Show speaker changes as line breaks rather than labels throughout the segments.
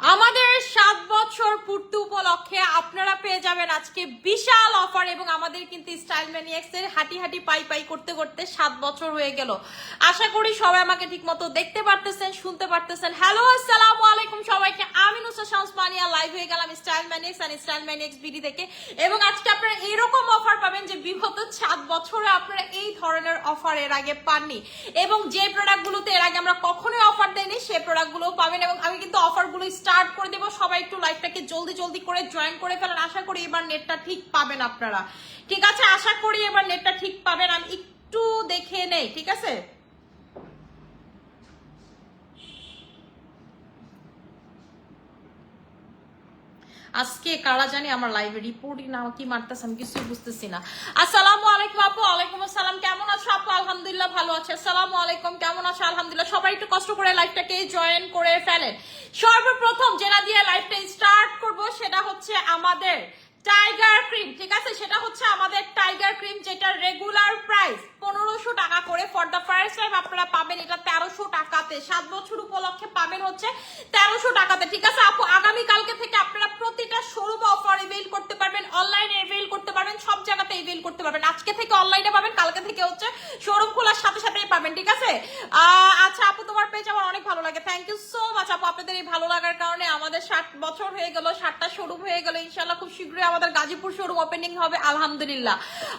আমাদের সাত বছর পূর্তি উপলক্ষে আপনারা পেয়ে যাবেন আজকে বিশাল অফার এবং আমাদের কিন্তু স্টাইল ম্যানিয়াক্স এর হাঁটি হাঁটি পাই পাই করতে করতে সাত বছর হয়ে গেল। আশা করি সবাই আমাকে ঠিক মতো দেখতে পারতেছেন, শুনতে পারতেছেন। হ্যালো আসসালামু আলাইকুম সবাইকে। আমি নুসা শামসমানিয়া লাইভ হয়ে গেলাম স্টাইল ম্যানিয়াক্স আর স্টাইল ম্যানিয়াক্স বিডি থেকে। এবং আজকে আপনারা এরকম অফার পাবেন যে বিগত সাত বছরে আপনারা এই ধরনের অফার এর আগে পাননি। এবং যে প্রোডাক্টগুলোতে এর আগে আমরা কখনোই অফার দেয়নি সেই প্রোডাক্টগুলোও পাবেন এবং আমি কিন্তু অফারগুলো স্টার্ট করে দেবো। সবাই একটু লাইভটাকে জলদি জলদি করে জয়েন করে ফেলেন আশা করি এবার নেটটা ঠিক পাবেন আপনারা। ঠিক আছে? আশা করি এবার নেটটা ঠিক পাবেন। আমি একটু দেখে নেই, ঠিক আছে? আজকে কারা জানি আমার লাইভে রিপোর্টই না কি মারতেছে, আমি কিছুই বুঝতেছি না। আসসালামু আলাইকুম আপু আলাইকুম আসসালাম। কেমন আছো আলহামদুলিল্লাহ ভালো আছে। আসসালামু আলাইকুম, কেমন আছে? আলহামদুলিল্লাহ, সবাই একটু কষ্ট করে লাইফটাকে জয়েন করে ফেলেন। সর্বপ্রথম যেটা দিয়ে লাইফটা স্টার্ট করব সেটা হচ্ছে আমাদের টাইগার ক্রিম, ঠিক আছে? সেটা হচ্ছে আমাদের টাইগার ক্রিম যেটা রেগুলার প্রাইস পনেরোশো টাকা করে ফর দ্য ফার্স্ট টাইম আপনারা পাবেন এটা তেরোশো টাকাতে। সাত বছর উপলক্ষে পাবেন হচ্ছে তেরোশো টাকাতে। ঠিক আছে, আপু? আগামী কালকে থেকে আপনারা প্রতিটা শোরুম অফার এভেল করতে পারবেন অনলাইনে এভেল করতে পারবেন, সব জায়গাতে এভেল করতে পারবেন। আজকে থেকে অনলাইনে পাবেন, কালকে থেকে হচ্ছে শোরুম খোলার সাথে সাথেই পাবেন, ঠিক আছে? আচ্ছা আপু, তোমার পেজ আমার অনেক ভালো লাগে। থ্যাংক ইউ সো মাচ আপু। আপনাদের এই ভালো লাগার কারণে আমাদের ষাট বছর হয়ে গেল, ষাটটা শোরুম হয়ে গেল। ইনশাল্লাহ খুব শীঘ্রই আমাদের গাজীপুর শোরুম ওপেনিং হবে, আলহামদুলিল্লাহ।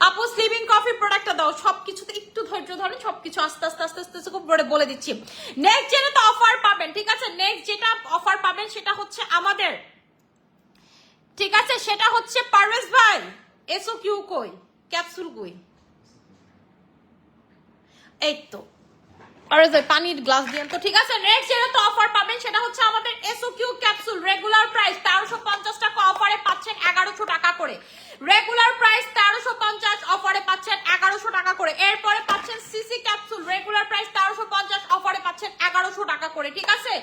আপু স্লিভিং কফি প্রোডাক্টটা দাও সবকিছুতে একটু ধৈর্য ধরেন সবকিছু আস্তে আস্তে আস্তে আস্তে আস্তে বলে বলে দিচ্ছি। নেক্সট যেটা তো অফার পাবেন, ঠিক আছে? নেক্সট যেটা অফার পাবেন সেটা হচ্ছে আমাদের। ঠিক আছে? সেটা হচ্ছে পারভেজ ভাই, এসো কিউ কই, ক্যাপসুল কই এই তো। আর যে পানির গ্লাস দিয়ে, তো ঠিক আছে নেক্সট যেটা তো অফার পাবেন, সেটা হচ্ছে আমাদের S O Q capsule regular price তেরোশো পঞ্চাশ টাকা অফারে পাচ্ছেন এগারোশো টাকা করে। রেগুলার প্রাইস তেরোশো পঞ্চাশ অফারে পাচ্ছেন এগারোশো টাকা করে। এরপরে পাচ্ছেন সিসি ক্যাপসুল রেগুলার প্রাইস তেরোশো পঞ্চাশ অফারে পাচ্ছেন এগারোশো টাকা করে, ঠিক আছে?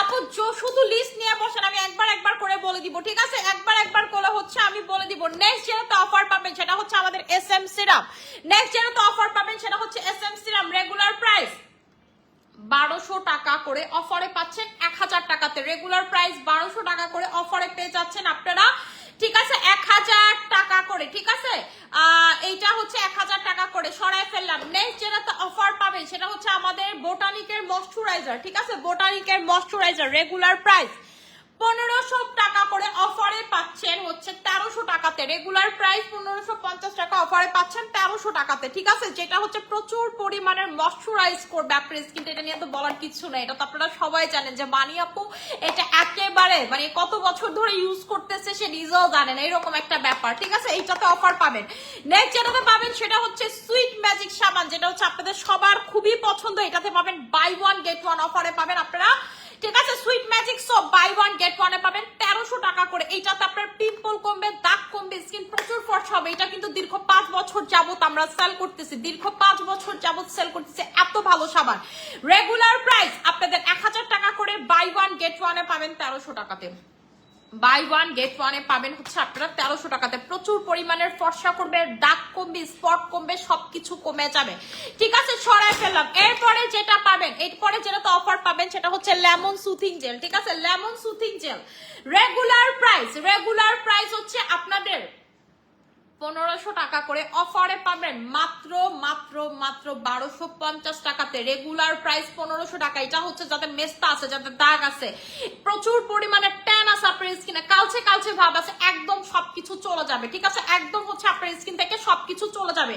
আপু শুধু লিস্ট নিয়ে বসেন, আমি একবার একবার করে বলে দিব, ঠিক আছে? একবার একবার করে হচ্ছে আমি বলে দিব। নেক্সট যেটা তো অফার পাবেন, সেটা হচ্ছে আমাদের এস এম সিরাম নেক্সট যেটা তো অফার পাবেন, সেটা হচ্ছে S M serum regular price বারোশো টাকা করে অফারে পাচ্ছেন এক হাজার টাকাতে। রেগুলার প্রাইস বারোশো টাকা করে অফারে পেয়ে যাচ্ছেন আপনারা। ঠিক আছে, এক হাজার টাকা করে, ঠিক আছে? এইটা হচ্ছে এক হাজার টাকা করে। সরাই ফেললাম। নেক্সট যেটা অফার পাবে সেটা হচ্ছে আমাদের বোটানিকের মশ্চুরাইজার ঠিক আছে? বোটানিকের মশ্চুরাইজার রেগুলার প্রাইস পনেরোশো টাকা করে অফারে পাচ্ছেন হচ্ছে তেরোশো টাকাতে। রেগুলার প্রাইস পনেরোশো পঞ্চাশ টাকা অফারে পাচ্ছেন তেরোশো টাকাতে, ঠিক আছে? যেটা হচ্ছে প্রচুর পরিমাণের ময়শ্চারাইজ করবে আপনার এটা নিয়ে তো বলার কিছু নেই। এটা তো আপনারা সবাই জানেন যে মানি আপু, এটা একেবারে মানে কত বছর ধরে ইউজ করতেছে সে নিজেও জানেন এরকম একটা ব্যাপার, ঠিক আছে? এইটাতে অফার পাবেন। নেক্সট যেটাতে পাবেন সেটা হচ্ছে সুইট ম্যাজিক সাবান, যেটা হচ্ছে আপনাদের সবার খুবই পছন্দ। এটাতে পাবেন বাই ওয়ান গেট ওয়ান অফারে পাবেন আপনারা। ঠিক আছে sweet magic soap buy one get ওয়ানে পাবেন। তেরোশো টাকা করে। এইটাতে আপনার পিম্পল কমবে, দাগ কমবে স্কিন প্রচুর ফর্স হবে। এটা কিন্তু দীর্ঘ পাঁচ বছর যাবত আমরা সেল করতেছি। দীর্ঘ পাঁচ বছর যাবত সেল করতেছি। এত ভালো সাবান। রেগুলার প্রাইস আপনাদের এক হাজার টাকা করে বাই ওয়ান গেট ওয়ানে পাবেন তেরোশো টাকাতে। বাই ওয়ান গেট ওয়ানে পাবেন হচ্ছে আপনারা তেরোশো টাকাতে। প্রচুর পরিমাণের ফর্সা করবে দাগ কমবে স্পট কমবে, সবকিছু কমে যাবে। ঠিক আছে, সরাই ফেললাম। এরপরে যেটা পাবেন, এরপরে যেটা তো অফার পাবেন সেটা হচ্ছে লেমন সুথিং জেল ঠিক আছে? Lemon soothing gel regular price regular price হচ্ছে আপনাদের পনেরোশো টাকা করে অফারে পাবেন মাত্র মাত্র মাত্র বারোশো পঞ্চাশ টাকাতে। রেগুলার প্রাইস পনেরোশো টাকা। এটা হচ্ছে যাতে মেস্তা আছে যাতে দাগ আছে। প্রচুর পরিমাণে ট্যান আছে আপনার স্কিনে কালচে কালচে ভাব আছে, একদম সবকিছু চলে যাবে, ঠিক আছে? একদম হচ্ছে আপনার স্কিন থেকে সবকিছু চলে যাবে।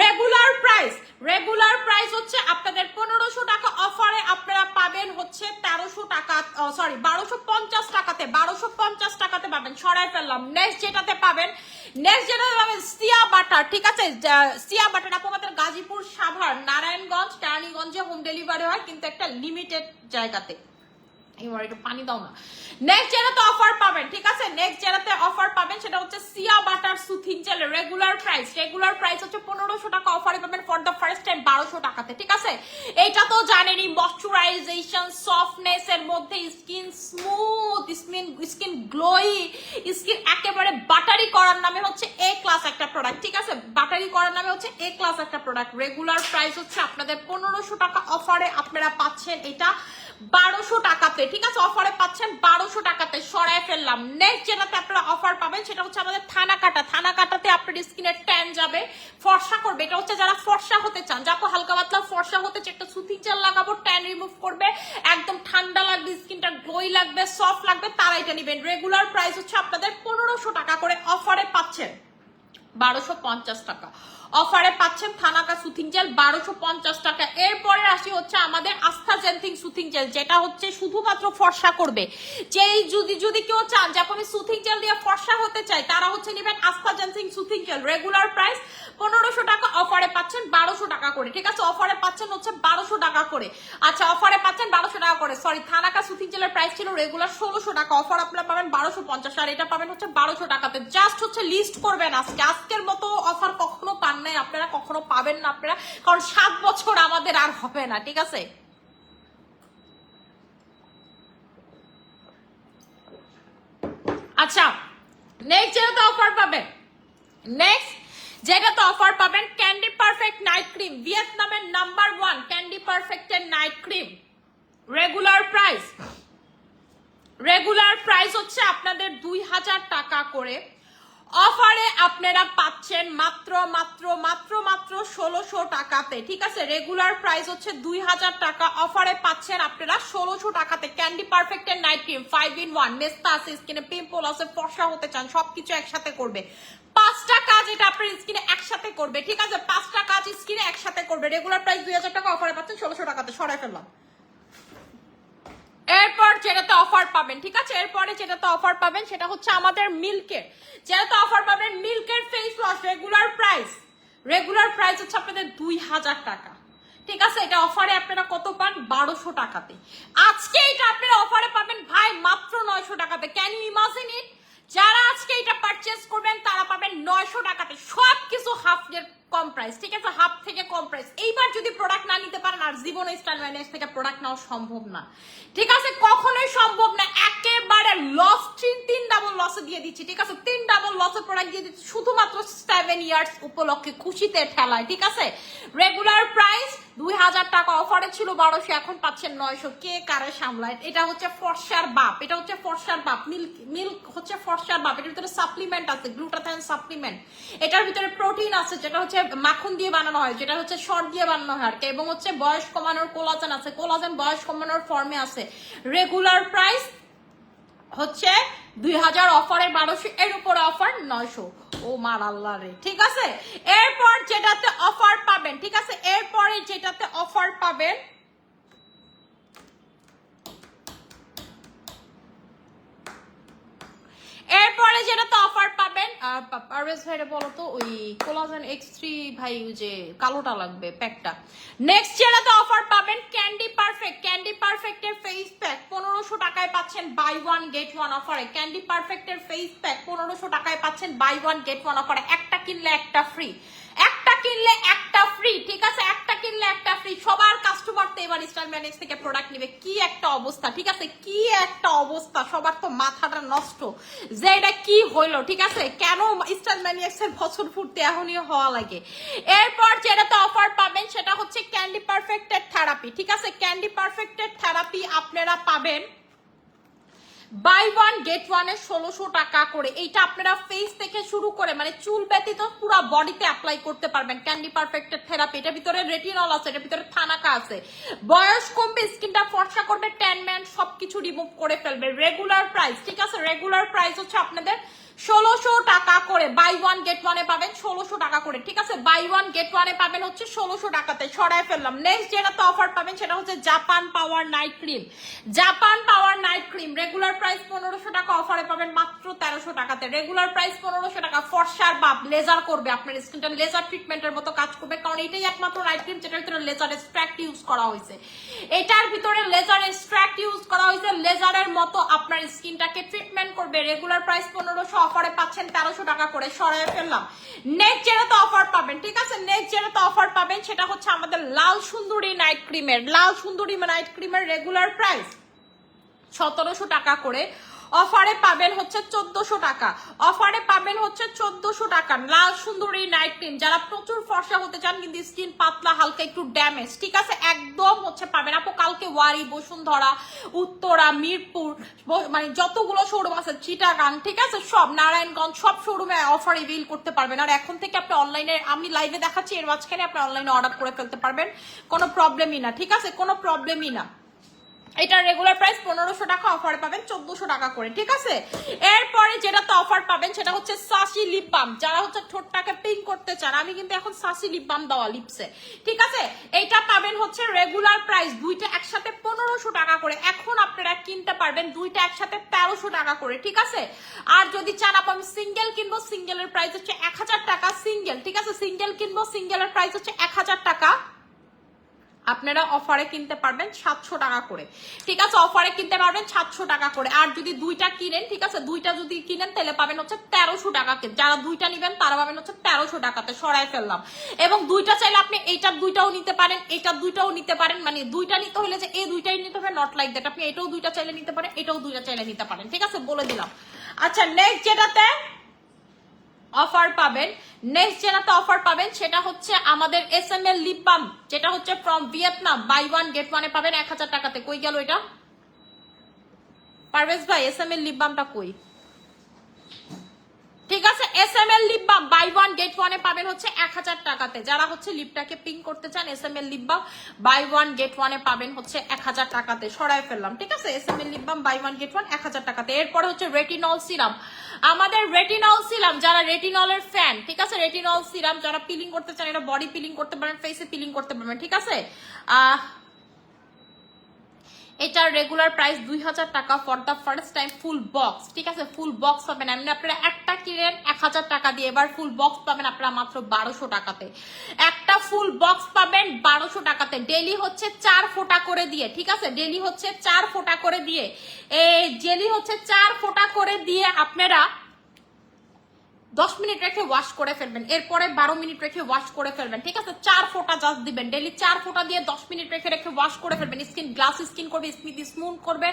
রেগুলার প্রাইস রেগুলার প্রাইস হচ্ছে আপনাদের পনেরোশো টাকা অফারে আপনারা পাবেন হচ্ছে তেরোশো টাকা সরি বারোশো পঞ্চাশ টাকাতে, বারোশো পঞ্চাশ টাকাতে পাবেন। সরাই ফেললাম। নেক্সট যেটাতে পাবেন নেক্সট যেটা পাবেন সিয়া বাটার, ঠিক আছে? Shea butter Gazipur, Savar, Narayanganj home delivery হয়, কিন্তু একটা লিমিটেড জায়গাতে। পানি দাও না। নেক্সট অফার পাবেন, ঠিক আছে? নেক্সট অফার পাবেন, সেটা হচ্ছে রেগুলার প্রাইস রেগুলার প্রাইস হচ্ছে পনেরোশো টাকা অফারে বারোশো টাকাতে, ঠিক আছে? এইটা তো জানেনই ময়শ্চারাইজেশন সফটনেস এর মধ্যে skin smooth skin skin glowy skin একেবারে বাটারি করার নামে হচ্ছে এ ক্লাস একটা প্রোডাক্ট ঠিক আছে? বাটারি করার নামে হচ্ছে এ ক্লাস একটা প্রোডাক্ট রেগুলার প্রাইস হচ্ছে আপনাদের পনেরোশো টাকা অফারে আপনারা পাচ্ছেন এটা। বারোশো টাকাতে, ঠিক আছে? অফারে পাচ্ছেন বারোশো টাকাতে সরাই ফেললাম। নেক্সট যেটাতে আপনারা অফার পাবেন, সেটা হচ্ছে আমাদের থানা কাটা থানা কাটাতে আপনার স্কিনের ট্যান যাবে, ফর্সা করবে। এটা হচ্ছে যারা ফর্সা হতে চান, যাকে হালকা পাতলা ফর্সা হতে চান একটা সুতি চাল লাগাবো ট্যান রিমুভ করবে, একদম ঠান্ডা লাগবে স্কিনটা গ্লোই লাগবে সফট লাগবে তারা এটা নেবেন। রেগুলার প্রাইস হচ্ছে আপনাদের পনেরোশো টাকা করে অফারে পাচ্ছেন। বারোশো পঞ্চাশ টাকা। অফারে পাচ্ছেন থানাকা সুথিং জেল বারোশো পঞ্চাশ টাকা। এরপরে আসি হচ্ছে আমাদের আস্থা জেন্থিং সুথিং জেল, যেটা হচ্ছে শুধুমাত্র ফর্সা করবে। যেই যদি যদি কেউ চান যে আমি সুথিং জেল দিয়ে ফর্সা হতে চাই তারা হচ্ছে নেবেন আস্থা জেন্থিং সুথিং জেল। রেগুলার প্রাইস পনেরোশো টাকা, অফারে পাচ্ছেন বারোশো টাকা করে। ঠিক আছে, অফারে পাচ্ছেন হচ্ছে বারোশো টাকা করে। আচ্ছা অফারে পাচ্ছেন বারোশো টাকা করে। সরি থানাকা সুথিং জেলের প্রাইস ছিল রেগুলার ষোলোশো টাকা। অফার আপনারা পাবেন বারোশো পঞ্চাশ, আর এটা পাবেন হচ্ছে বারোশো টাকাতে। জাস্ট হচ্ছে লিস্ট করবেন আজকে। আজকের মতো অফার কখনো পান নাই আপনারা কখনো পাবেন না আপনারা, কারণ সাত বছর আমাদের আর হবে না, ঠিক আছে? আচ্ছা নেক্সট যেটাতে অফার পাবেন নেক্সট যেটাতে অফার পাবেন ক্যান্ডি পারফেক্ট নাইট ক্রিম ভিয়েতনামের number one candy পারফেক্টের night cream regular price regular price হচ্ছে আপনাদের দুই হাজার টাকা করে অফারে আপনারা পাচ্ছেন মাত্র মাত্র মাত্র মাত্র ষোলোশো টাকাতে। ঠিক আছে? রেগুলার প্রাইস হচ্ছে দুই হাজার টাকা। অফারে পাচ্ছেন আপনারা ষোলোশো টাকাতে। Candy পারফেক্টের night cream five in one মেস্তা আছে স্কিনে পিম্পল আছে, ফর্সা হতে চান, সবকিছু একসাথে করবে। পাঁচটা কাজ এটা আপনার স্কিনে একসাথে করবে। ঠিক আছে? পাঁচটা কাজ স্কিনে একসাথে করবে। রেগুলার প্রাইস দুই হাজার টাকা অফারে পাচ্ছেন ষোলোশো টাকাতে। সরাই ফেললাম। এরপর যেটাতে অফার পাবেন, ঠিক আছে? এরপরে যেটাতে অফার পাবেন, সেটা হচ্ছে আমাদের মিল্কের যেটাতে অফার পাবেন মিল্কের face wash regular price regular price হচ্ছে আপনাদের দুই হাজার টাকা। ঠিক আছে? এটা অফারে আপনারা কত পান? বারোশো টাকাতে। আজকে এটা আপনারা অফারে পাবেন, ভাই, মাত্র নয়শো টাকাতে। ক্যান ইউ ইমাজিন ইট যারা আজকে এটা পারচেস করবেন, তারা পাবেন নয়শো টাকাতে সব কিছু হাফ এর কম প্রাইস ঠিক আছে? হাফ থেকে কম প্রাইস এইবার যদি প্রোডাক্ট না নিতে পারেন, আর জীবন স্টাইল ম্যানেজ থেকে প্রোডাক্ট নেওয়া সম্ভব না। ঠিক আছে? কখনোই সম্ভব না। একেবারে লস তিন তিন ডাবল লসে দিয়ে দিচ্ছি, ঠিক আছে? তিন ডাবল লসের প্রোডাক্ট দিয়ে দিচ্ছি, শুধুমাত্র সেভেন ইয়ার্স উপলক্ষে খুশিতে ঠেলায়, ঠিক আছে? রেগুলার প্রাইস দুই হাজার টাকা অফারে ছিল, বারোশো, এখন পাচ্ছেন নয়শো। কে কারে সামলায়? এটা হচ্ছে ফর্সার বাপ, এটা হচ্ছে ফর্সার বাপ। মিল্ক মিল্ক হচ্ছে ফর্সার বাপ, এটার ভিতরে সাপ্লিমেন্ট আছে গ্লুটাথাইন সাপ্লিমেন্ট এটার ভিতরে প্রোটিন আছে, যেটা হচ্ছে মাখন দিয়ে বানানো হয়, যেটা হচ্ছে শর্ট দিয়ে বানানো হয়, আর কি। এবং হচ্ছে বয়স কমানোর কোলাজেন আছে। কোলাজেন বয়স কমানোর ফর্মে আছে। রেগুলার প্রাইস হচ্ছে দুই হাজার অফারে বারোশো, এর উপরে অফার নয়শো। ও মার আল্লাহ রে। ঠিক আছে? এরপর যেটাতে অফার পাবেন, ঠিক আছে? এরপরে যেটাতে অফার পাবেন এরপরে যেটা তো অফার পাবেন পারভেজ ভাইরে বলো তো, ওই কোলাজেন এক্স থ্রি ভাই যে কালোটা লাগবে প্যাকটা নেক্সট যেটা তো অফার পাবেন ক্যান্ডি পারফেক্ট ক্যান্ডি পারফেক্টের ফেস প্যাক পনেরোশো টাকায় পাচ্ছেন বাই ওয়ান গেট ওয়ান অফারে ক্যান্ডি পারফেক্টের ফেস প্যাক পনেরোশো টাকায় পাচ্ছেন বাই ওয়ান গেট ওয়ান অফারে একটা কিনলে একটা ফ্রি একটা কিনলে একটা ফ্রি ঠিক আছে? একটা কিনলে একটা ফ্রি সবার কাস্টমার তো এবার স্টাইল ম্যানেজ থেকে প্রোডাক্ট নেবে। কি একটা অবস্থা, ঠিক আছে? কি একটা অবস্থা, সবার তো মাথাটা নষ্ট। যে এটা কি হইল, ঠিক আছে? কেন স্টাইল ম্যানিয়াক্স এর বছর ফুটতে এখনই হওয়া লাগে? এরপর যেটাতে অফার পাবেন, সেটা হচ্ছে ক্যান্ডি পারফেক্টেড থেরাপি ঠিক আছে? ক্যান্ডি পারফেক্টেড থেরাপি আপনারা পাবেন বাই ওয়ান গেট ওয়ান ষোলোশো টাকা করে। এইটা আপনারা ফেস থেকে শুরু করে মানে চুল ব্যতীত পুরো বডিতে অ্যাপ্লাই করতে পারবেন। ক্যান্ডি পারফেক্টের থেরাপি এটার ভিতরে রেটিনল আছে, এটার ভিতরে থানাকা আছে। বয়স কমবে, স্কিনটা ফর্সা করবে ট্যান ম্যান সবকিছু রিমুভ করে ফেলবে। রেগুলার প্রাইস ঠিক আছে? রেগুলার প্রাইস হচ্ছে আপনাদের ষোলোশো টাকা করে বাই ওয়ান গেট ওয়ানে পাবেন, ষোলোশো টাকা করে, ঠিক আছে? বাই ওয়ান গেট ওয়ানে পাবেন হচ্ছে ষোলোশো টাকাতে সরায় ফেললাম। নেক্সট যেটাতে অফার পাবেন সেটা হচ্ছে Japan power night cream Japan power night cream regular price পনেরোশো টাকা অফারে পাবেন মাত্র তেরোশো টাকাতে। রেগুলার প্রাইস পনেরোশো টাকা ফর্সার বাপ লেজার করবে আপনার স্কিনটা লেজার ট্রিটমেন্টের মতো কাজ করবে, কারণ এটাই একমাত্র নাইট ক্রিম যেটার ভিতরে লেজার এক্সট্রাক্ট ইউজ করা হয়েছে। এটার ভিতরে লেজার এক্সট্রাক্ট ইউজ করা হয়েছে লেজারের মতো আপনার স্কিনটাকে ট্রিটমেন্ট করবে। রেগুলার প্রাইস পনেরোশো অফারে পাচ্ছেন তেরোশো টাকা করে সরাই ফেললাম। নেক্সট যেটাতে অফার পাবেন, ঠিক আছে? নেক্সট যেটাতে অফার পাবেন, সেটা হচ্ছে আমাদের লাল সুন্দরী নাইট ক্রিমের লাল সুন্দরী নাইট ক্রিমের রেগুলার প্রাইস সতেরোশো টাকা করে। অফারে পাবেন হচ্ছে চোদ্দশো টাকা। অফারে পাবেন হচ্ছে চোদ্দশো টাকা। লাল সুন্দরী নাইট ক্রিম যারা প্রচুর ফর্সা হতে চান, কিন্তু স্কিন পাতলা, হালকা একটু ড্যামেজ ঠিক আছে? একদম হচ্ছে পাবেন। আপু, কালকে ওয়ারি, বসুন্ধরা, উত্তরা, মিরপুর মানে যতগুলো শোরুম আছে, চিটাগাং, ঠিক আছে? সব, নারায়ণগঞ্জ, সব শোরুমে অফার রিভিল করতে পারবেন। আর এখন থেকে আপনি অনলাইনে আমি লাইভে দেখাচ্ছি, এর মাঝখানে আপনি অনলাইনে অর্ডার করে ফেলতে পারবেন। কোনো প্রবলেমই না, ঠিক আছে? কোনো প্রবলেমই না। এটা রেগুলার প্রাইস পনেরোশো টাকা অফার পাবেন, চোদ্দশো টাকা করে, ঠিক আছে? এরপরে যেটা তো অফার পাবেন, সেটা হচ্ছে সাসি লিপ বাম যারা হচ্ছে ঠোঁটটাকে পিঙ্ক করতে চান, আমি কিন্তু এখন সাসি লিপ বাম দেওয়া লিপসে ঠিক আছে? এইটা পাবেন হচ্ছে রেগুলার প্রাইস দুইটা একসাথে পনেরোশো টাকা করে। এখন আপনারা কিনতে পারবেন দুইটা একসাথে তেরোশো টাকা করে, ঠিক আছে? আর যদি চান, আপু, আমি সিঙ্গেল কিনবো সিঙ্গেলের প্রাইস হচ্ছে এক হাজার টাকা সিঙ্গেল ঠিক আছে? সিঙ্গেল কিনবো সিঙ্গেলের প্রাইস হচ্ছে এক হাজার টাকা। আপনারা অফারে কিনতে পারবেন সাতশো টাকা করে। ঠিক আছে অফারে কিনতে পারবেন সাতশো টাকা করে। আর যদি দুইটা কিনেন, ঠিক আছে, দুইটা যদি কিনেন, তাহলে পাবেন হচ্ছে তেরোশো টাকাকে যারা দুইটা নিবেন, তারা পাবেন হচ্ছে তেরোশো টাকাতে সরাই ফেললাম। এবং দুইটা চাইলে আপনি এইটার দুইটাও নিতে পারেন, এইটার দুইটাও নিতে পারেন। মানে দুইটা নিতে হলে যে এই দুইটাই নিতে হবে নট লাইক দ্যাট আপনি এটাও দুইটা চাইলে নিতে পারেন, এটাও দুইটা চাইলে নিতে পারেন। ঠিক আছে, বলে দিলাম। আচ্ছা নেক্সট যেটাতে অফার পাবেন। নেক্সট যেটাতে অফার পাবেন, সেটা হচ্ছে আমাদের S M L lip balm যেটা হচ্ছে from Vietnam buy one get ওয়ানে পাবেন। এক হাজার টাকাতে। কই গেল এটা? পারভেজ ভাই এস এম এল লিপ বামটা কই? ঠিক আছে S M L lip balm buy one get ওয়ানে পাবেন হচ্ছে এক হাজার টাকাতে। যারা হচ্ছে লিপটাকে পিং করতে চান S M L lip balm buy one get ওয়ানে পাবেন হচ্ছে এক হাজার টাকাতে। সরাই ফেললাম, ঠিক আছে? S M L lip balm buy one get one এক হাজার টাকাতে। এরপরে হচ্ছে রেটিনল সিরাম আমাদের রেটিনল সিরাম যারা রেটিনলের ফ্যান ঠিক আছে? রেটিনল সিরাম যারা পিলিং করতে চান এটা বডি পিলিং করতে পারেন ফেসে পিলিং করতে পারবেন, ঠিক আছে? আহ এটার রেগুলার প্রাইস দুই হাজার টাকা for the first time full box ঠিক আছে? ফুল বক্স পাবেন। এমনি আপনারা একটা কিনেন এক হাজার টাকা দিয়ে। এবার ফুল বক্স পাবেন আপনারা মাত্র বারোশো টাকাতে। একটা ফুল বক্স পাবেন বারোশো টাকাতে। ডেলি হচ্ছে চার ফোটা করে দিয়ে, ঠিক আছে? ডেলি হচ্ছে চার ফোটা করে দিয়ে। এই ডেলি হচ্ছে চার ফোটা করে দিয়ে আপনারা দশ মিনিট রেখে ওয়াশ করে ফেলবেন। এরপরে বারো মিনিট রেখে ওয়াশ করে ফেলবেন, ঠিক আছে? চার ফোঁটা জাস্ট দিবেন। ডেলি চার ফোঁটা দিয়ে দশ মিনিট রেখে রেখে ওয়াশ করে ফেলবেন। স্কিন গ্লাস স্কিন করবে স্কিন স্মুথ করবে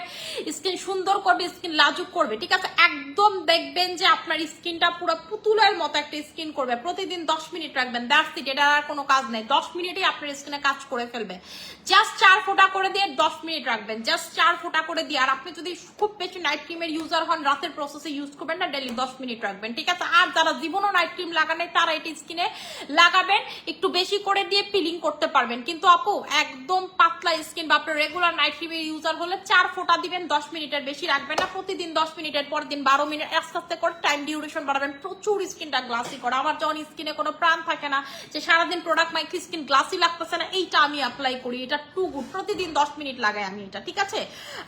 স্কিন সুন্দর করবে স্কিন লাজুক করবে, ঠিক আছে? একদম দেখবেন যে আপনার স্কিনটা পুরো পুতুলের মতো একটা স্কিন করবে। প্রতিদিন দশ মিনিট রাখবেন। দ্যাটস ইট এটা আর কোনো কাজ নেই। দশ মিনিটই আপনার স্কিনে কাজ করে ফেলবে। জাস্ট চার ফোঁটা করে দিয়ে দশ মিনিট রাখবেন। জাস্ট চার ফোঁটা করে দিয়ে, আর আপনি যদি খুব বেশি নাইট ক্রিমের ইউজার হন, রাতের প্রসেসে ইউজ করবেন না ডেলি দশ মিনিট রাখবেন, ঠিক আছে? আর যারা জীবনও নাইট ক্রিম লাগানে তারা এটি স্কিনে লাগাবেন। একটু বেশি করে দিয়ে পিলিং করতে পারবেন। কিন্তু আপু, একদম পাতলা স্কিন বা আপনার রেগুলার নাইট ক্রিমের ইউজার হলে চার ফোঁটা দিবেন, দশ মিনিটের বেশি রাখবেন না। প্রতিদিন দশ মিনিটের পর দিন বারো মিনিট, আস্তে আস্তে করে টাইম ডিউরেশন বাড়াবেন। প্রচুর স্কিনটা গ্লাসি করে। আমার যখন স্কিনে কোনো প্রাণ থাকে না যে সারাদিন প্রোডাক্ট মাইক্রি স্কিন গ্লাসি লাগতেছে না, এইটা আমি অ্যাপ্লাই করি। এটা টু গুড প্রতিদিন দশ মিনিট লাগাই আমি এটা, ঠিক আছে?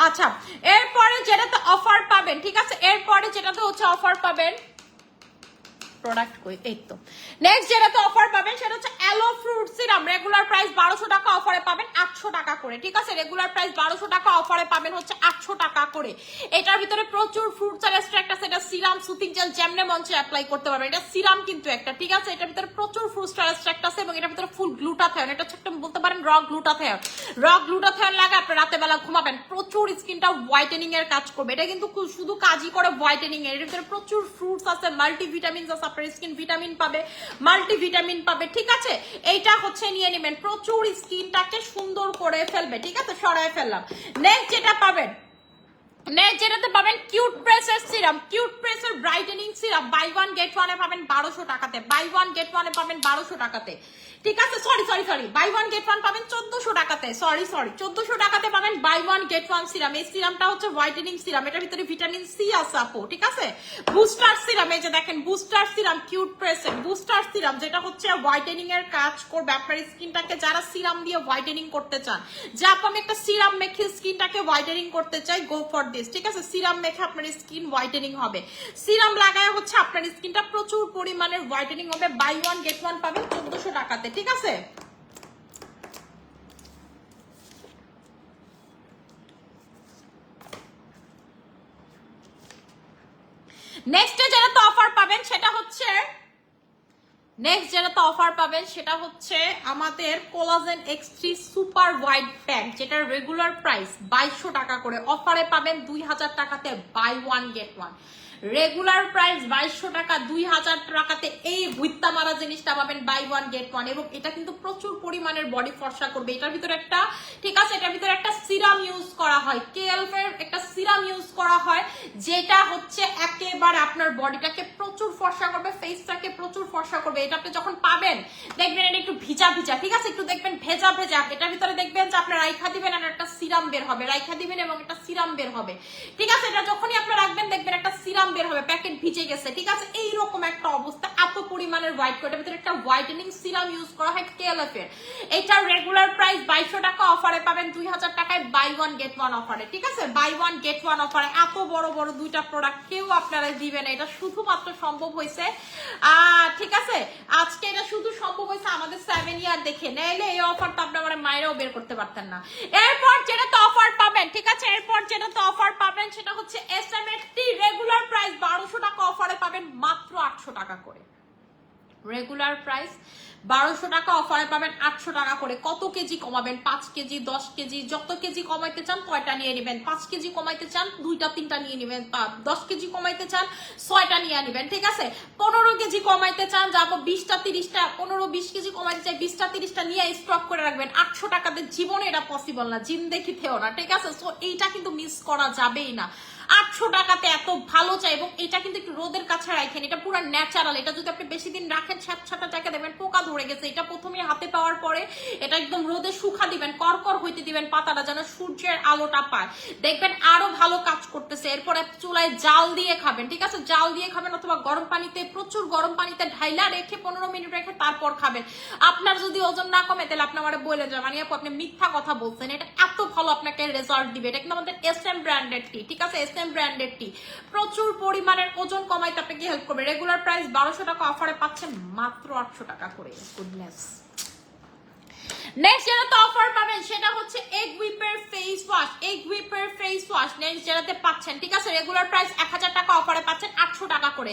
আচ্ছা এরপরে যেটাতে অফার পাবেন, ঠিক আছে? এরপরে যেটাতে হচ্ছে অফার পাবেন প্রোডাক্ট কই, এই তো। নেক্সট যেটাতে অফার পাবেন, সেটা হচ্ছে aloe fruit serum regular price বারোশো টাকা অফারে পাবেন আটশো টাকা করে, ঠিক আছে? রেগুলার প্রাইস বারোশো টাকা অফারে পাবেন হচ্ছে আটশো টাকা করে। এটার ভিতরে প্রচুর ফ্রুটস আর এক্সট্রাক্ট আছে। এটা সিরাম সুতিং জেল যেমনে মঞ্চে অ্যাপ্লাই করতে পারবেন। এটা সিরাম কিন্তু একটা, ঠিক আছে? এটার ভিতরে প্রচুর ফ্রুটস আর এক্সট্রাক্ট আছে এবং এটার ভিতরে ফুল গ্লুটাথায়ন এটা হচ্ছে একটা বলতে পারেন র গ্লুটাথায়ন র গ্লুটাথায়ন লাগে আপনি রাতে বেলা ঘুমাবেন, প্রচুর স্কিনটা হোয়াইটেনিং এর কাজ করবে। এটা কিন্তু শুধু কাজই করে হোয়াইটেনিং এর ভিতরে প্রচুর ফ্রুটস আছে মাল্টি ভিটামিন আছে আপনার স্কিন ভিটামিন পাবে মাল্টি ভিটামিন পাবে, ঠিক আছে? এইটা হচ্ছে নিয়ে নেবেন। প্রচুর স্কিনটাকে সুন্দর করে ফেলবে, ঠিক আছে? সরায় ফেললাম। নেক্সট যেটা পাবেন নেক্সট যেটাতে পাবেন কিউট প্রেসের সিরাম কিউট প্রেসের brightening serum buy one get ওয়ানে পাবেন বারোশো টাকাতে বাই ওয়ান গেট ওয়ানে পাবেন বারোশো টাকাতে। ঠিক আছে? Sorry sorry sorry buy one get one পাবেন চোদ্দশো টাকাতে। সরি সরি চোদ্দশো টাকাতে পাবেন buy one get one serum এই সিরামটা হচ্ছে হোয়াইটেনিং সিরাম এটার ভিতরে ভিটামিন সি আছে আপু, ঠিক আছে? বুস্টার সিরাম এই যে দেখেন বুস্টার সিরাম কিউট প্রেসের বুস্টার সিরাম যেটা হচ্ছে হোয়াইটেনিং এর কাজ করবে আপনার স্কিনটাকে। যারা সিরাম দিয়ে হোয়াইটেনিং করতে চান, যে আপু, আমি একটা সিরাম মেখে স্কিনটাকে হোয়াইটেনিং করতে চাই গো ফর দিস ঠিক আছে? সিরাম মেখে আপনার স্কিন হোয়াইটেনিং হবে। সিরাম লাগায় হচ্ছে আপনার স্কিনটা প্রচুর পরিমাণের হোয়াইটেনিং হবে। বাই ওয়ান গেট ওয়ান পাবেন চোদ্দশো টাকাতে, ঠিক আছে? নেক্সটে যেটা তো অফার পাবেন, সেটা হচ্ছে নেক্সট যেটাতে অফার পাবেন সেটা হচ্ছে আমাদের collagen X three super white pant যেটার রেগুলার প্রাইস বাইশশো টাকা করে। অফারে পাবেন দুই হাজার টাকাতে buy one get one regular price বাইশশো টাকা, দুই হাজার টাকাতে এই ভুইত্তা মারা জিনিসটা পাবেন বাই ওয়ান গেট ওয়ান এবং এটা কিন্তু প্রচুর পরিমাণের বডি ফর্সা করবে। এটার ভিতরে একটা, ঠিক আছে, এটার ভিতরে একটা সিরাম ইউজ করা হয়। কেএলফ এর একটা সিরাম ইউজ করা হয়, যেটা হচ্ছে একেবারে আপনার বডিটাকে প্রচুর ফর্সা করবে ফেসটাকে প্রচুর ফর্সা করবে। এটা আপনি যখন পাবেন, দেখবেন এটা একটু ভিজা ভিজা, ঠিক আছে, একটু দেখবেন ভেজা ভেজা। এটার ভিতরে দেখবেন যে আপনার রাইখা দিবেন আর একটা সিরাম বের হবে। রাইখা দিবেন এবং একটা সিরাম বের হবে। ঠিক আছে, এটা যখনই আপনি রাখবেন, দেখবেন একটা সিরাম বের হবে প্যাকেট ভিজে গেছে, ঠিক আছে? এইরকম একটা অবস্থা, এত পরিমাণের হোয়াইট কোটের ভিতরে একটা হোয়াইটেনিং সিরাম ইউজ করা হয় কেএলএফ এর। এটার রেগুলার প্রাইস বাইশশো টাকা অফারে পাবেন দুই হাজার টাকায় বাই ওয়ান গেট ওয়ান অফারে ঠিক আছে? বাই ওয়ান গেট ওয়ান অফারে এত বড় বড় দুইটা প্রোডাক্ট কেউ আপনারা দিবেন না। এটা শুধুমাত্র সম্ভব হয়েছে ঠিক আছে? আজকে এটা শুধু সম্ভব হয়েছে আমাদের সেভেন ইয়ার দেখে, নাইলে এই অফারটা আপনারা আমার মায়েরাও বের করতে পারতেন না। এরপর যেটা তো অফার পাবেন, ঠিক আছে? এরপর যেটা তো অফার পাবেন, সেটা হচ্ছে এস এম রেগুলার প্রাইস বারোশো টাকা অফারে পাবেন মাত্র আটশো টাকা করে। রেগুলার প্রাইস বারোশো টাকা অফারে পাবেন আটশো টাকা করে। কত কেজি কমাবেন? পাঁচ কেজি, দশ কেজি, যত কেজি কমাইতে চান কয়টা নিয়ে নেবেন? পাঁচ কেজি কমাইতে চান, দুইটা, তিনটা নিয়ে নেবেন দশ কেজি কমাইতে চান, ছয়টা নিয়ে নেবেন, ঠিক আছে? পনেরো কেজি কমাইতে চান যাব বিশটা, তিরিশটা, পনেরো, বিশ কেজি কমাইতে চাই, বিশটা, তিরিশটা নিয়ে স্টক করে রাখবেন। আটশো টাকাতে জীবনে এটা পসিবল না, জিম দেখি থেও না, ঠিক আছে? সো এইটা কিন্তু মিস করা যাবেই না। আটশো টাকাতে এত ভালো চাই এবং এটা কিন্তু একটু রোদের কাছে রাখেন, এটা পুরো ন্যাচারাল এটা যদি আপনি বেশি দিন রাখেন সাত ছাটা টাকা দেবেন ধরে গেছে। এটা প্রথমে হাতে পাওয়ার পরে এটা একদম রোদে শুকা দিবেন করকর হইতে দিবেন পাতাটা যেন সূর্যের আলোটা পায়। দেখবেন আরও ভালো কাজ করতেছে। এরপরে চুলায় জাল দিয়ে খাবেন, ঠিক আছে? জাল দিয়ে খাবেন অথবা গরম পানিতে, প্রচুর গরম পানিতে ঢাইলা রেখে পনেরো মিনিট রেখে তারপর খাবেন। আপনার যদি ওজন না কমে, তাহলে আপনি আমার বলে যাবেন। মানে আপু আপনি মিথ্যা কথা বলছেন। এটা এত ভালো আপনাকে রেজাল্ট দিবে। এটা কিন্তু আমাদের এস এম ব্র্যান্ডেড টি ঠিক আছে? এস এম ব্র্যান্ডেড টি প্রচুর পরিমাণের ওজন কমাইতে আপনাকে হেল্প করবে। রেগুলার প্রাইস বারোশো টাকা অফারে পাচ্ছেন মাত্র আটশো টাকা করে। goodness. নেক্সট যেটাতে অফার পাবেন সেটা হচ্ছে এগ উইপের ফেস ওয়াশ এগ উইপের ফেস ওয়াশ নেক্সট পাচ্ছেন, ঠিক আছে? রেগুলার প্রাইস এক হাজার টাকা অফারে পাচ্ছেন আটশো টাকা করে।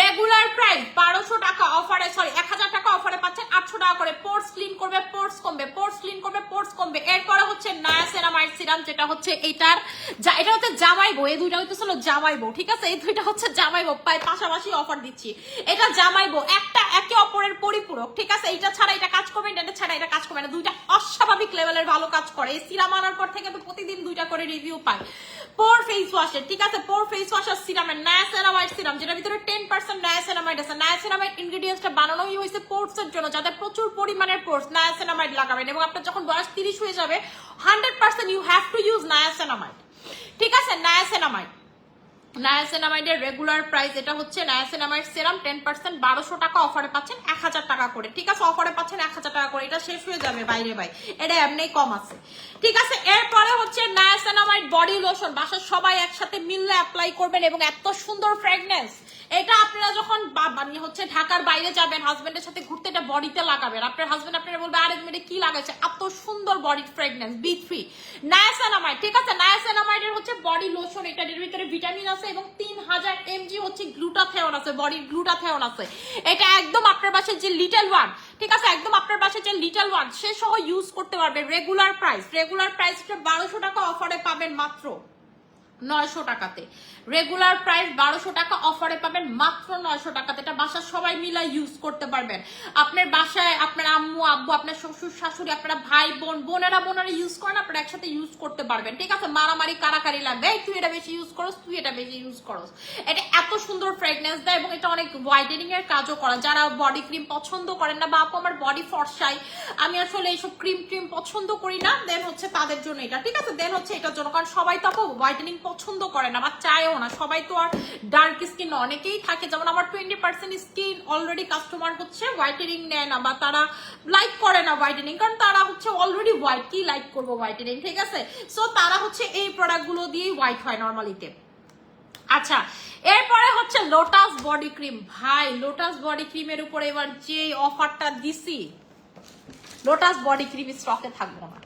রেগুলার প্রাইস বারোশো টাকা অফারে সরি এক হাজার টাকা অফারে পাচ্ছেন আটশো টাকা করে। পোর্স ক্লিন করবে পোর্স কমবে পোর্স ক্লিন করবে পোর্স কমবে। এরপরে হচ্ছে সিরাম যেটা হচ্ছে এটার যা, এটা হচ্ছে জামাইবো এই দুইটা হলো জামাইবো ঠিক আছে? এই দুইটা হচ্ছে জামাইবো পাশাপাশি অফার দিচ্ছি। এটা জামাইবো একটা একে অপরের পরিপূরক, ঠিক আছে? এটা ছাড়া এটা কাজ করবে, এটা ছাড়া এটা কাজ করবে না দুইটা অস্বাভাবিক লেভেলের ভালো কাজ করে। এই সিরাম আনার পর থেকে তো প্রতিদিন দুইটা করে রিভিউ পাই পোর ফেস ওয়াশের ঠিক আছে? পোর ফেস ওয়াশ আর সিরামের নায়াসেরামাইড সিরাম যেটার ভিতরে টেন পার্সেন্ট নায়াসেরামাইড আছে। নায়াসেরামাইড ইনগ্রেডিয়েন্টসটা বানানোই হয়েছে পোর্টস এর জন্য, যাতে প্রচুর পরিমাণের পোর্টস নায়াসেরামাইড লাগাবেন। এবং আপনার যখন বয়স তিরিশ হয়ে যাবে hundred percent you have to use niacinamide ঠিক আছে? নায়াসেরামাইড নায়াসেনামাইডের রেগুলার প্রাইস এটা হচ্ছে নায়াসেনামাইড সেরাম টেন পার্সেন্ট বারোশো টাকা অফারে পাচ্ছেন, এক হাজার টাকা করে। ঠিক আছে অফারে পাচ্ছেন এক হাজার টাকা করে। এটা শেষ হয়ে যাবে, বাইরে বাই এটা এমনি কম আছে। ঠিক আছে, এরপরে হচ্ছে নায়াসেনামাইড বডি লোশন বাসার সবাই একসাথে মিললে অ্যাপ্লাই করবেন এবং এত সুন্দর ফ্রেগনেন্স এটা আপনারা যখন মানে হচ্ছে ঢাকার বাইরে যাবেন হাজবেন্ডের সাথে ঘুরতে এটা বডিতে লাগাবেন। আপনার হাজবেন্ড আপনারা বলবে, আরে, তুমি কি লাগাচ্ছে এত সুন্দর body fragrance B three niacinamide ঠিক আছে? নায়াসেনামাইডের হচ্ছে বডি লোশন এটা এর ভিতরে ভিটামিন আছে এবং তিন হাজার এমজি হচ্ছে গ্লুটাথেয়ন আছে বডির গ্লুটাথেয়ন আছে। এটা একদম আপনার বাসায় যে লিটল ওয়ান ঠিক আছে? একদম আপনার বাসায় যে লিটল ওয়ান সে সহ ইউজ করতে পারবে রেগুলার প্রাইস রেগুলার প্রাইস বারোশো টাকা অফারে পাবেন মাত্র। নয়শো টাকাতে। রেগুলার প্রাইস বারোশো টাকা অফারে পাবেন মাত্র নয়শো টাকাতে। এটা বাসার সবাই মিলা ইউজ করতে পারবেন। আপনার বাসায় আপনার আম্মু, আব্বু, আপনার শ্বশুর, শাশুড়ি, আপনারা ভাই, বোন, বোনেরা বোনেরা ইউজ করেন, আপনারা একসাথে ইউজ করতে পারবেন। ঠিক আছে? মারামারি, কারাকারি লাগবে। তুই এটা বেশি ইউজ করস, তুই এটা বেশি ইউজ করস। এটা এত সুন্দর ফ্রেগনেন্স দেয় এবং এটা অনেক হোয়াইটেনিং এর কাজও করে। যারা বডি ক্রিম পছন্দ করেন না বা, আপু, আমার বডি ফর্সাই, আমি আসলে এইসব ক্রিম ক্রিম পছন্দ করি না দেন হচ্ছে তাদের জন্য এটা। ঠিক আছে? দেন হচ্ছে এটার জন্য। কারণ সবাই তো হোয়াইটেনিং পছন্দ করে না বা চায়ও না। সবাই তো আর ডার্ক স্কিন অনেকেই থাকে। যেমন আমার twenty percent skin already customer হচ্ছে হোয়াইটেনিং নেয় না বা তারা লাইক করে না হোয়াইটেনিং কারণ তারা হচ্ছে অলরেডি হোয়াইট কি লাইক করব হোয়াইটেনিং ঠিক আছে? সো তারা হচ্ছে এই প্রোডাক্টগুলো দিয়েই হোয়াইট হয় নর্মালিতে আচ্ছা এরপরে হচ্ছে লোটাস বডি ক্রিম ভাই লোটাস বডি ক্রিমের উপরে এবার যে অফারটা দিছি লোটাস বডি ক্রিম স্টকে থাকব না।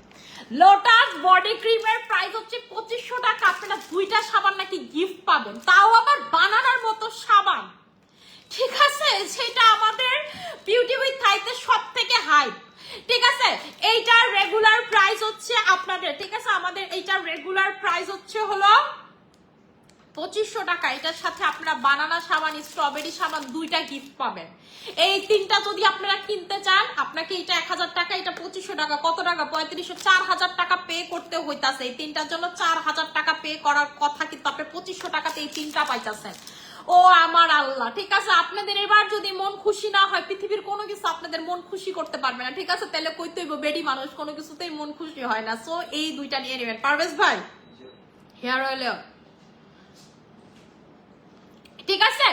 লোটাস বডি ক্রিমের প্রাইস হচ্ছে পঁচিশশো টাকা। আপনারা দুইটা সাবান নাকি গিফট পাবেন। তাও আবার বানানোর মতো সাবান। ঠিক আছে, সেটা আমাদের বিউটি উইথ থাইতে সব থেকে হাই ঠিক আছে, এইটার রেগুলার প্রাইস হচ্ছে আপনাদের। ঠিক আছে, আমাদের এইটার রেগুলার প্রাইস হচ্ছে হলো পঁচিশশো টাকা। এটার সাথে আপনারা বানানা সাবান স্ট্রবেরি সাবান দুইটা গিফট পাবেন। এই তিনটা যদি আপনারা কিনতে চান আপনাকে এটা এক হাজার টাকা এটা পঁচিশশো টাকা কত টাকা? পঁয়ত্রিশশো চার হাজার টাকা পে করতে হইতাছে। এই তিনটার জন্য চার হাজার টাকা পে করার কথা কিন্তু আপনি পঁচিশশো টাকাতে এই তিনটা পাইতাছেন। ও আমার আল্লাহ ঠিক আছে? আপনাদের এবার যদি মন খুশি না হয় পৃথিবীর কোনো কিছু আপনাদের মন খুশি করতে পারবে না ঠিক আছে? তাহলে কইতে হইব বেডি মানুষ কোনো কিছুতেই মন খুশি হয় না। সো এই দুইটা নিয়ে নেবেন। পারভেজ ভাই? হেয়ার অয়েল ঠিক আছে?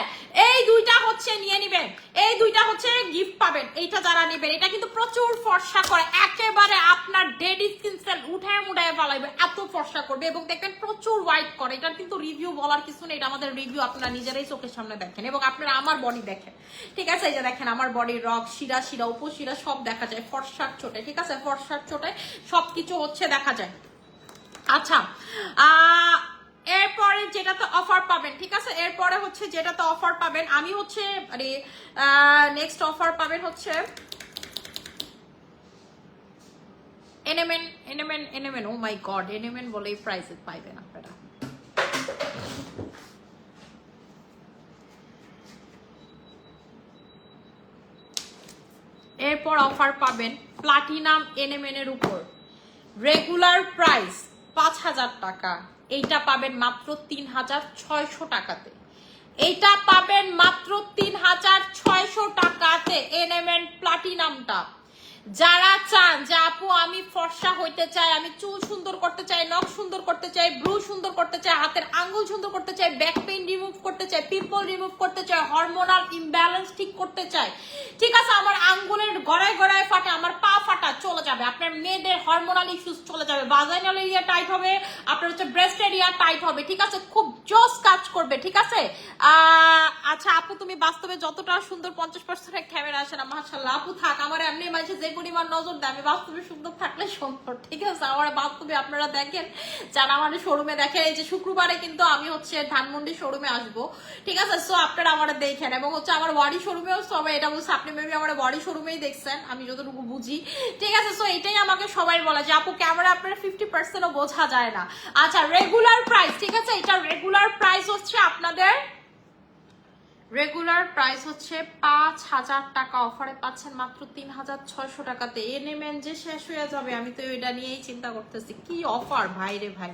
এই দুইটা হচ্ছে নিয়ে নিবেন। এই দুইটা হচ্ছে গিফট পাবেন। এইটা যারা নেবেন এটা কিন্তু প্রচুর ফর্সা করে। একেবারে আপনার ডেড স্কিন সেল উঠায় মুঠায় ফলাইবে। এত ফর্সা করবে এবং দেখবেন প্রচুর হোয়াইট করে। এটার কিন্তু রিভিউ বলার কিছু নেই। এটা আমাদের রিভিউ আপনারা নিজেরাই চোখের সামনে দেখেন এবং আপনারা আমার বডি দেখেন। ঠিক আছে? এই যে দেখেন আমার বডির রক শিরা শিরা উপশিরা সব দেখা যায়। ফর্সার চোটে ঠিক আছে? ফর্সার চোটে সবকিছু হচ্ছে দেখা যায়। আচ্ছা আহ, এরপরে যেটাতে অফার পাবেন, ঠিক আছে? এরপরে হচ্ছে যেটাতে অফার পাবেন, আমি হচ্ছে মানে নেক্সট অফার পাবেন হচ্ছে NMN NMN NMN oh my god NMN বলেই প্রাইসে পাইবেন আপনারা। এরপর অফার পাবেন প্লাটিনাম এনএমএন এর উপর। রেগুলার প্রাইস পাঁচ হাজার টাকা। এইটা পাবেন মাত্র তিন হাজার ছয়শো টাকাতে। এইটা পাবেন মাত্র তিন হাজার ছয়শো টাকাতে এনএমএন প্লাটিনামটা যারা চান যে, আপু, আমি ফর্সা হইতে চাই, আমি চুল সুন্দর করতে চাই, নখ সুন্দর করতে চাই ব্রু সুন্দর করতে চাই, হাতের আঙ্গুল সুন্দর করতে চাই ব্যাক পেইন রিমুভ করতে চাই পিম্পল রিমুভ করতে চাই হরমোনাল ইমব্যালেন্স ঠিক করতে চাই, ঠিক আছে, আমার আঙ্গুলের গড়ায় গড়ায় ফাটে, আমার পা ফাটা, চলে যাবে, আপনার মেয়েদের হরমোনাল ইস্যুস চলে যাবে বাজাইনাল এরিয়া টাইট হবে, আপনার হচ্ছে ব্রেস্ট এরিয়া টাইট হবে, ঠিক আছে, খুব জোস কাজ করবে, ঠিক আছে? আচ্ছা আপু, তুমি বাস্তবে যতটা সুন্দর পঞ্চাশ পার্সেন্টের ক্যামেরা আসে না মাসাল্লাহ আপু, থাক, আমার এমনি মাঝে যে পরিমাণ নজর দেয়। আমি বাস্তবে সুন্দর থাকলে সুন্দর, ঠিক আছে? আমার বাস্তবে আপনারা দেখেন, যারা আমাদের শোরুমে দেখেন, এই যে শুক্রবারে কিন্তু আমি হচ্ছে ধানমন্ডি শোরুমে আসব, ঠিক আছে? সো আপনারা আমার দেখেন, এবং হচ্ছে আমার বডি শোরুমেও সবাই, এটা বলছে, আপনি মেবি আমার বডি শোরুমেই দেখছেন, আমি যতটুকু বুঝি, ঠিক আছে? সো এটাই আমাকে সবাই বলে যে, আপু ক্যামেরা আপনার ফিফটি পার্সেন্টও বোঝা যায় না। আচ্ছা রেগুলার প্রাইস ঠিক আছে? এটা রেগুলার প্রাইস হচ্ছে আপনাদের রেগুলার প্রাইস হচ্ছে পাঁচ হাজার টাকা। অফারে পাচ্ছেন মাত্র তিন হাজার ছয়শো টাকাতে। এনএমএন যে শেষ হয়ে যাবে, আমি তো এটা নিয়েই চিন্তা করতেছি, কি অফার ভাই রে ভাই,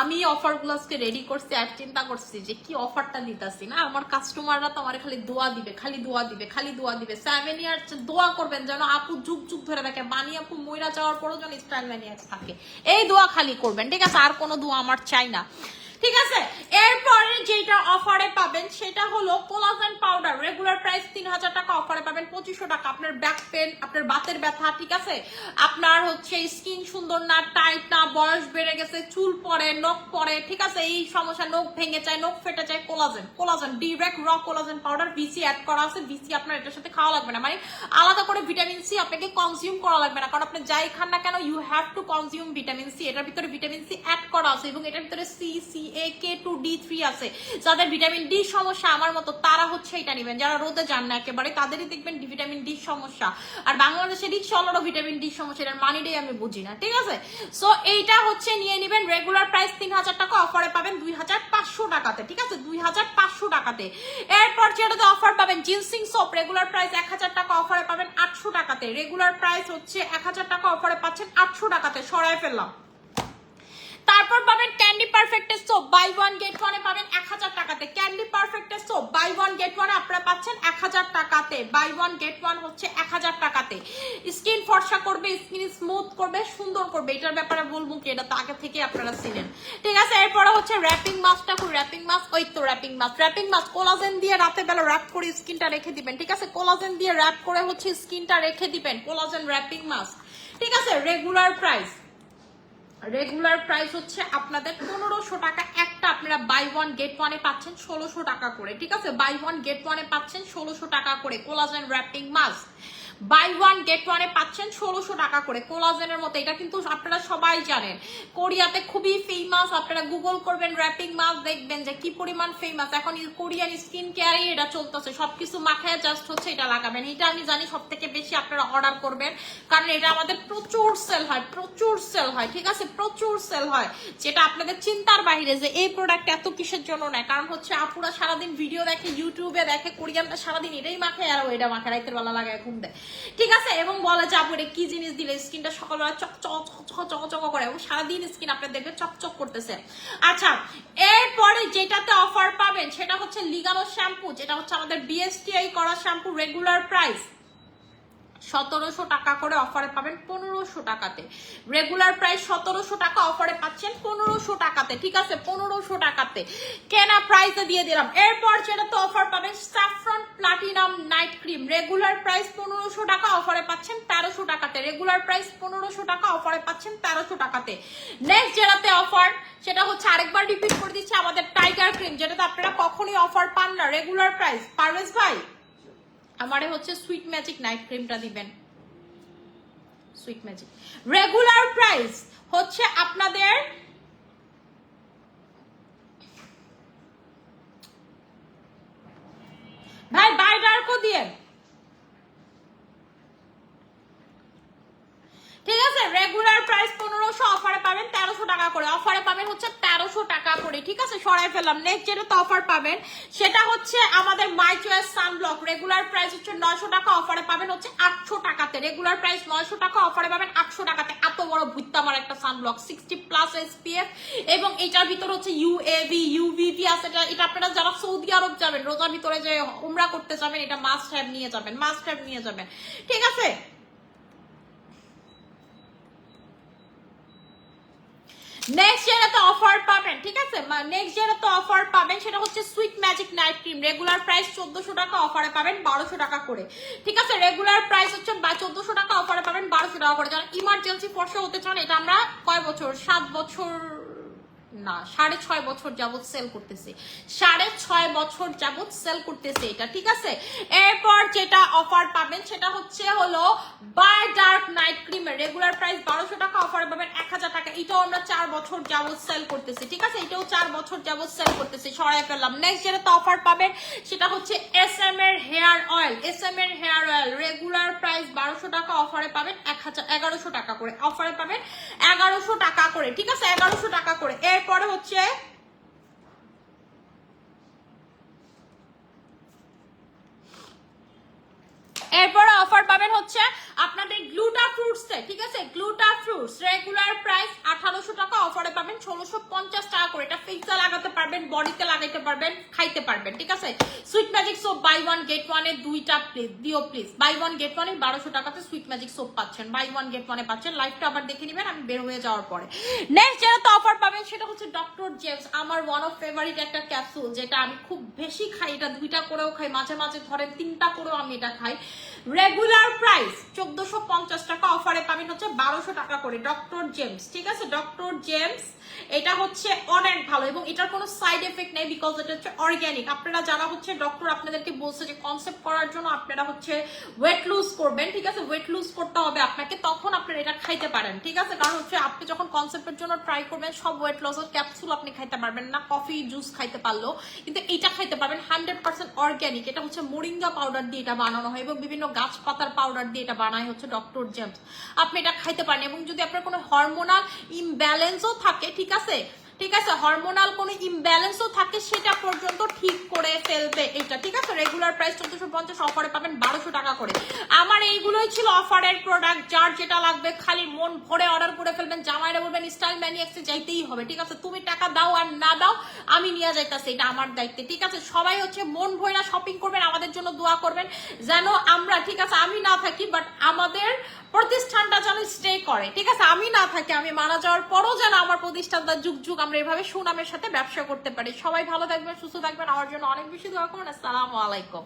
আমি অফার গুলাসকে রেডি করছি আর চিন্তা করছি যে কি অফারটা দিতেছি না? আমার কাস্টমাররা তো আমার খালি দোয়া দিবে, খালি দোয়া দিবে, খালি দোয়া দিবে। সেভেন ইয়ার দোয়া করবেন যেন আপু যুগ যুগ ধরে দেখে বানি আপু ময়রা যাওয়ার পরও যেন স্টাইল ম্যানিয়াক্স থাকে। এই দোয়া খালি করবেন, ঠিক আছে? আর কোনো দোয়া আমার চাই না। ঠিক আছে? এরপরে যেটা অফারে পাবেন, সেটা হলো কোলাজেন পাউডার রেগুলার প্রাইস তিন হাজার টাকা অফারে পাবেন পঁচিশশো টাকা। আপনার ব্যাক পেন আপনার বাতের ব্যথা, ঠিক আছে? আপনার হচ্ছে স্কিন সুন্দর না টাইট না, বয়স বেড়ে গেছে, চুল পড়ে, নখ পড়ে, ঠিক আছে? এই সমস্যা, নখ ভেঙে যায়, নখ ফেটে যায় কোলাজেন কোলাজেন ডিরেক্ট র কোলাজেন পাউডার ভিসি অ্যাড করা আছে। ভিসি আপনার এটার সাথে খাওয়া লাগবে না। মানে আলাদা করে ভিটামিন সি আপনাকে কনজিউম করা লাগবে না। কারণ আপনি যাই খান না কেন you have to consume vitamin C এটার ভিতরে ভিটামিন সি অ্যাড করা আছে এবং এটার ভিতরে C C K two D three আছে। যাদের ভিটামিন ডি সমস্যা আমার মতো, তারা হচ্ছে এটা নেবেন। যারা রোদে যান না একেবারে, তাদেরই দেখবেন ভিটামিন ডি সমস্যা। আর বাংলাদেশে রিক্সাওয়ালারও ভিটামিন ডি সমস্যা, এটার মানিটাই আমি বুঝি না, ঠিক আছে? সো এইটা হচ্ছে নিয়ে নেবেন রেগুলার প্রাইস তিন হাজার টাকা অফারে পাবেন দুই হাজার পাঁচশো টাকাতে, ঠিক আছে? দুই হাজার পাঁচশো টাকাতে। এরপর যেটাতে অফার পাবেন জিন্সিং সোপ রেগুলার প্রাইস এক হাজার টাকা অফারে পাবেন আটশো টাকাতে। রেগুলার প্রাইস হচ্ছে এক হাজার টাকা অফারে পাচ্ছেন আটশো টাকাতে। সরাই ফেললাম। তারপর পাবেন ক্যান্ডি পারফেক্টের সোপ বাই ওয়ান গেট ওয়ানে পাবেন এক হাজার টাকাতে। ক্যান্ডি পারফেক্টের সোপ বাই ওয়ান গেট ওয়ানে আপনারা পাচ্ছেন এক হাজার টাকাতে। বাই ওয়ান গেট ওয়ান হচ্ছে এক হাজার টাকাতে। স্কিন ফর্সা করবে স্কিন স্মুথ করবে, সুন্দর করবে। এটার ব্যাপারে বলব কি? এটা তো আগে থেকে আপনারা ছিলেন ঠিক আছে, এরপরে হচ্ছে র্যাপিং মাস্কটা খুব র্যাপিং মাস্ক ওই তো wrapping mask wrapping mask collagen দিয়ে রাতে বেলা র্যাপ করে স্কিনটা রেখে দিবেন। ঠিক আছে কোলাজেন দিয়ে র্যাপ করে হচ্ছে স্কিনটা রেখে দিবেন। কোলাজেন র্যাপিং মাস্ক ঠিক আছে রেগুলার প্রাইস রেগুলার প্রাইস হচ্ছে আপনাদের পনেরোশো টাকা। একটা আপনারা বাই ওয়ান গেট ওয়ানে পাচ্ছেন ষোলোশো টাকা করে, ঠিক আছে? বাই ওয়ান গেট ওয়ানে পাচ্ছেন ষোলোশো টাকা করে। Collagen wrapping mask buy one get ওয়ানে পাচ্ছেন ষোলোশো টাকা করে। কোলাজেনের মতো। এটা কিন্তু আপনারা সবাই জানেন। কোরিয়াতে খুবই ফেমাস আপনারা গুগল করবেন র্যাপিং মাস্ক দেখবেন যে কি পরিমাণ ফেমাস এখন কোরিয়ান স্কিন কেয়ারই এটা চলতেছে। সবকিছু মাথায় জাস্ট হচ্ছে এটা লাগাবেন। এটা আমি জানি সব থেকে বেশি আপনারা অর্ডার করবেন। কারণ এটা আমাদের প্রচুর সেল হয়, প্রচুর সেল হয়, ঠিক আছে? প্রচুর সেল হয়। যেটা আপনাদের চিন্তার বাইরে যে এই প্রোডাক্ট এত কিসের জন্য নেয়। কারণ হচ্ছে আপুরা সারাদিন ভিডিও দেখে ইউটিউবে দেখে কোরিয়ানটা সারাদিন এটাই মাখে আর এটা মাখে রাইতের বেলা লাগায়, ঘুম দেয়। ঠিক আছে? এবং বলে যে আপনি কি জিনিস দিলে? স্কিনটা সকালবেলা চক চক চক চক চক করে এবং সারাদিন স্কিন আপনার দেখবে চকচক করতেছে। আচ্ছা এরপরে যেটাতে অফার পাবেন সেটা হচ্ছে লিগানো শ্যাম্পু যেটা হচ্ছে আমাদের বিএসটিআই করা শ্যাম্পু রেগুলার প্রাইস সতেরোশো টাকা করে অফারে পাবেন পনেরোশো টাকাতে। রেগুলার প্রাইস সতেরোশো টাকা অফারে পাচ্ছেন পনেরোশো টাকাতে, ঠিক আছে? পনেরোশো টাকাতে। কেনা প্রাইসে দিয়ে দিলাম। এরপর যেটা তো অফার পাবেন saffron platinum night cream regular price পনেরোশো টাকা অফারে পাচ্ছেন তেরোশো টাকাতে। রেগুলার প্রাইস পনেরোশো টাকা অফারে পাচ্ছেন তেরোশো টাকাতে। নেক্সট যেটাতে অফার সেটা হচ্ছে আরেকবার রিপিট করে দিচ্ছি, আমাদের টাইগার ক্রিম যেটাতে আপনারা কখনই অফার পান না। রেগুলার প্রাইস পারভেজ ভাই? আমারে হচ্ছে সুইট ম্যাজিক নাইট ক্রিমটা দিবেন। সুইট ম্যাজিক রেগুলার প্রাইস হচ্ছে আপনাদের ভাই বাই কো দিয়ে ঠিক আছে? রেগুলার প্রাইস পনেরোশো অফারে পাবেন তেরোশো টাকা করে। অফারে পাবেন হচ্ছে তেরোশো টাকা করে, ঠিক আছে? সরাই ফেললাম। নেক্সট যেটা অফার পাবেন, সেটা হচ্ছে আমাদের my choice sunblock regular price হচ্ছে নয়শো টাকা অফারে পাবেন হচ্ছে আটশো টাকাতে। রেগুলার প্রাইস নয়শো টাকা অফারে পাবেন আটশো টাকাতে। এত বড় ভুত্তা আমার একটা সানব্লক সিক্সটি প্লাস এসপিএফ এবং এটার ভিতর হচ্ছে ইউএভি ইউভিভি আছে। এটা এটা আপনারা যারা সৌদি আরব যাবেন, রোজার ভিতরে যে উমরা করতে যাবেন, এটা মাস্ট হ্যাভ নিয়ে যাবেন মাস্ট হ্যাভ নিয়ে যাবেন। ঠিক আছে? নেক্সট যেটাতে অফার পাবেন, ঠিক আছে? নেক্সট যেটাতে অফার পাবেন, সেটা হচ্ছে sweet magic night cream regular price চোদ্দশো টাকা অফারে পাবেন, বারোশো টাকা করে। ঠিক আছে? রেগুলার প্রাইস হচ্ছে চোদ্দশো টাকা অফারে পাবেন, বারোশো টাকা করে। যারা ইমার্জেন্সি ফর্সা হতে চান, এটা আমরা কয় বছর? সাত বছর না, সাড়ে ছয় বছর যাবত সেল করতেছে। সাড়ে ছয় বছর যাবত সেল করতেছে এটা, ঠিক আছে? এরপর যেটা অফার পাবেন সেটা হচ্ছে হলো বাই ডার্ক নাইট ক্রিমের রেগুলার প্রাইস বারোশো টাকা অফার পাবেন এক হাজার টাকা। এটাও আমরা চার বছর যাবত সেল করতেছি, ঠিক আছে? এটাও চার বছর যাবত সেল করতেছি, সরাই ফেললাম। নেক্সট যেটা তো অফার পাবেন সেটা হচ্ছে এস এম এর হেয়ার অয়েল এস এম এর হেয়ার অয়েল রেগুলার প্রাইস বারোশো টাকা অফারে পাবেন এক হাজার, এগারোশো টাকা করে। অফারে পাবেন এগারোশো টাকা করে, ঠিক আছে? এগারোশো টাকা করে। এরপরে হচ্ছে। এরপরে অফার পাবেন হচ্ছে আপনাদের গ্লুটা ফ্রুটস ঠিক আছে? গ্লুটা ফ্রুটস রেগুলার প্রাইস আঠারোশো টাকা অফারে পাবেন ষোলোশো পঞ্চাশ টাকা করে। এটা ফেসে লাগাতে পারবেন, বডিতে লাগাইতে পারবেন, খাইতে পারবেন, ঠিক আছে? Sweet magic soap buy one get ওয়ানে দুইটা প্লিজ দিও প্লিজ বাই ওয়ান গেট ওয়ানে বারোশো টাকাতে সুইট ম্যাজিক সোপ পাচ্ছেন। বাই ওয়ান গেট ওয়ানে পাচ্ছেন। লাইভটা আবার দেখে নেবেন, আমি বের হয়ে যাওয়ার পরে। নেক্সট যেটা তো অফার পাবেন, সেটা হচ্ছে ডক্টর জেমস আমার ওয়ান অফ ফেভারিট একটা ক্যাপসুল যেটা আমি খুব বেশি খাই। এটা দুইটা করেও খাই, মাঝে মাঝে ধরেন তিনটা করেও আমি এটা খাই। রেগুলার প্রাইস চোদ্দশো পঞ্চাশ টাকা অফারে পাবেন হচ্ছে বারোশো টাকা করে। ডক্টর জেমস ঠিক আছে? ডক্টর জেমস এটা হচ্ছে অনেক ভালো এবং এটার কোনো সাইড এফেক্ট নেই বিকজ এটা হচ্ছে অর্গ্যানিক আপনারা যারা হচ্ছে ডক্টর আপনাদেরকে বলছে যে কনসেপ্ট করার জন্য আপনারা হচ্ছে ওয়েট লুজ করবেন, ঠিক আছে? ওয়েট লুজ করতে হবে আপনাকে, তখন আপনারা এটা খাইতে পারেন, ঠিক আছে? কারণ হচ্ছে আপনি যখন কনসেপ্টের জন্য ট্রাই করবেন, সব ওয়েট লসের ক্যাপসুল আপনি খাইতে পারবেন না কফি জুস খাইতে পারল কিন্তু এটা খাইতে পারবেন হান্ড্রেড পার্সেন্ট অর্গ্যানিক এটা হচ্ছে মোরিঙ্গা পাউডার দিয়ে এটা বানানো হয় এবং বিভিন্ন গাছপাতার পাউডার দিয়ে এটা বানায় হচ্ছে ডক্টর জেমস আপনি এটা খাইতে পারেন এবং যদি আপনার কোনো হরমোনাল ইমব্যালেন্সও থাকে ঠিক আছে ঠিক আছে? হরমোনাল কোনো ইমব্যালেন্সও থাকে, সেটা পর্যন্ত ঠিক করে ফেলবে এটা, ঠিক আছে? রেগুলার প্রাইস চোদ্দশো পঞ্চাশ অফারে পাবেন বারোশো টাকা করে। আমার এইগুলোই ছিল অফারের প্রোডাক্ট যার যেটা লাগবে খালি মন ভরে অর্ডার করে ফেলবেন। জামাইরা বলবেন স্টাইল ম্যানিয়াক্সে যাইতেই হবে, ঠিক আছে? তুমি টাকা দাও আর না দাও, আমি নিয়ে যাইতাছি। এটা আমার দায়িত্বে, ঠিক আছে? সবাই হচ্ছে মন ভরে শপিং করবেন, আমাদের জন্য দোয়া করবেন, যেন আমরা, ঠিক আছে? আমি না থাকি বাট আমাদের প্রতিষ্ঠানটা যেন স্টে করে, ঠিক আছে? আমি না থাকি, আমি মারা যাওয়ার পরও যেন আমার প্রতিষ্ঠানটা যুগ যুগ আমরা এভাবে সুনামের সাথে ব্যবসা করতে পারি। সবাই ভালো থাকবেন, সুস্থ থাকবেন। আমার জন্য অনেক বেশি দোয়া করুন। আসসালামু আলাইকুম।